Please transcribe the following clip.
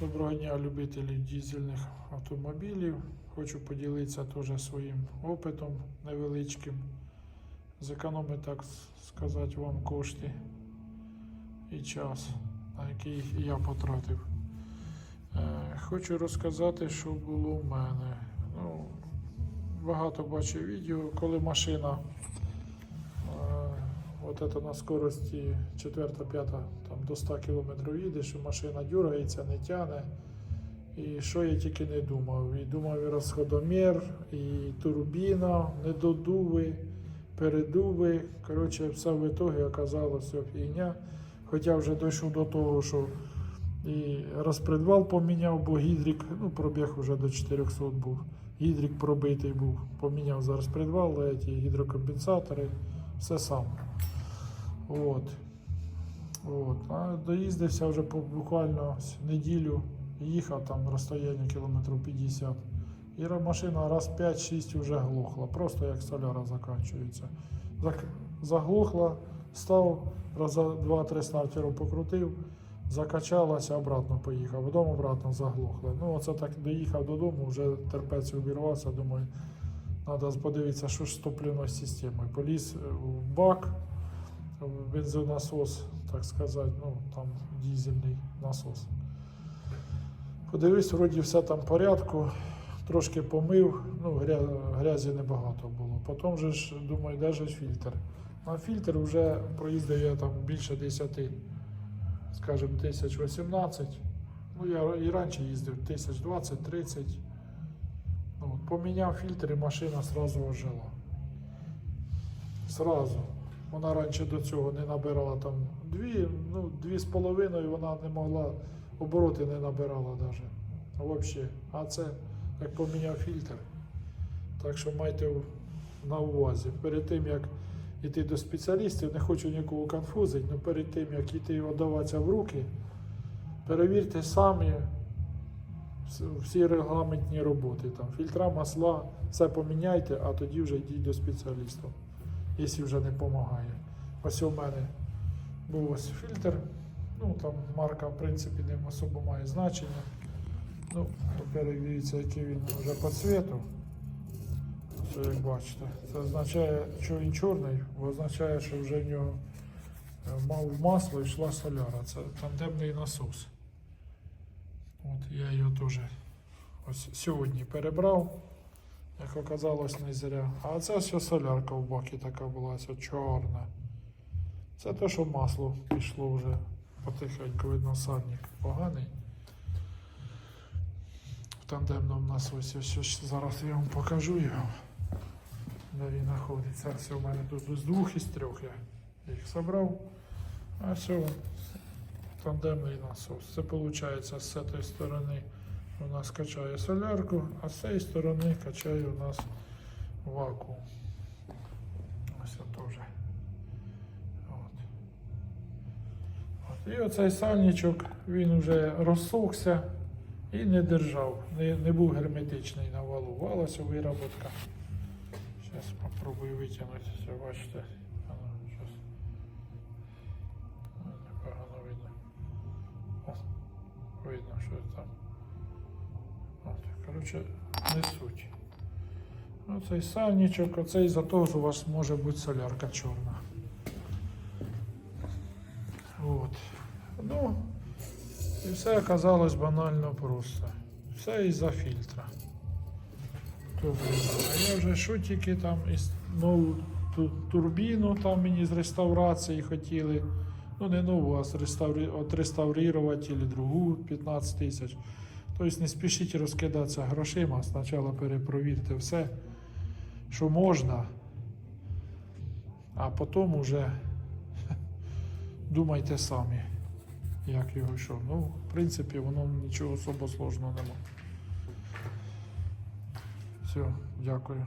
Доброго дня, любителі дизельних автомобілів. Хочу поділитися теж своїм опитом невеличким. Зекономити, так сказати, вам кошти і час, на який я потратив. Е, Хочу розказати, що було в мене. Ну, багато бачив відео, коли машина от это на скорості 4-5 там до 100 км їде, що машина дергається, не тяне. І що я тільки не думав. І думав і розходомір, і турбіна, недодуви, передуви. Коротше, все в ітогі оказалося фігня. Хоча вже дійшов до того, що і розпредвал поміняв, бо гідрик, ну пробіг вже до 400 був. Гідрик пробитий був, поміняв за розпредвал, ті гідрокомпенсатори, все. От. От. А доїздився вже по буквально неділю, їхав там розстояння кілометрів 50. І машина раз 5-6 вже глохла, просто як соляра закінчується. Зак... Заглохла, став, раз 2-3 стартеру покрутив, закачалася, обратно поїхав. Додому обратно заглохла. Ну, оце так доїхав додому, вже терпець обірвався, думаю, треба подивитися, що ж з топливною системою. Поліз е, в бак, в бензонасос, так сказати, ну там дизельний насос. Подивись, вроді все там в порядку, трошки помив, ну грязі небагато було. Потім же ж думаю, де фільтр. На фільтр вже проїздив я там більше 10, скажімо, 1018. Ну, я і раніше їздив 1020-30. Поміняв фільтр і машина одразу ожила. Сразу. Вона раніше до цього не набирала там дві, ну, дві з половиною вона не могла, обороти не набирала навіть. Взагалі. А це як поміняв фільтр. Так що майте на увазі. Перед тим як йти до спеціалістів, не хочу нікого конфузити, але перед тим як йти віддаватися в руки, перевірте самі всі регламентні роботи. Там, фільтра, масла, все поміняйте, а тоді вже йдіть до спеціаліста якщо вже не допомагає. Ось у мене був ось фільтр. Ну там марка, в принципі, не особо має значення. Ну, тепер дивіться, який він вже по цвету. Що як бачите. Це означає, що він чорний, бо означає, що вже в нього е, мав масло і йшла соляра. Це тандемний насос. От я його теж ось сьогодні перебрав. Як оказалось, не зря. А це все солярка в бакі така була, все чорна. Це те, що масло пішло вже потихеньку, видно, сальник поганий. В тандемному насосі. Ось зараз я вам покажу його. Де він знаходиться. Все в мене тут з двох із трьох я їх зібрав. А все, тандемний насос. Це виходить з цієї сторони у нас качає солярку, а з цієї сторони качає у нас вакуум. Ось теж. І оцей сальничок, він вже розсохся і не держав, не, не був герметичний на валу. Валася вироботка. Зараз спробую витягнути, бачите. Видно, що там. От, коротше, не суть. Оцей сальничок, оцей за того, у вас може бути солярка чорна. От. Ну, і все оказалось банально просто. Все із-за фільтра. А я вже тільки там із нову турбіну там мені з реставрації хотіли. Ну, не нову, а отреставрувати або другу 15 тисяч. Тобто не спішіть розкидатися грошима, спочатку перепровірте все, що можна, а потім вже думайте самі, як його що. Ну, в принципі, воно нічого особо сложного немає. Все, дякую.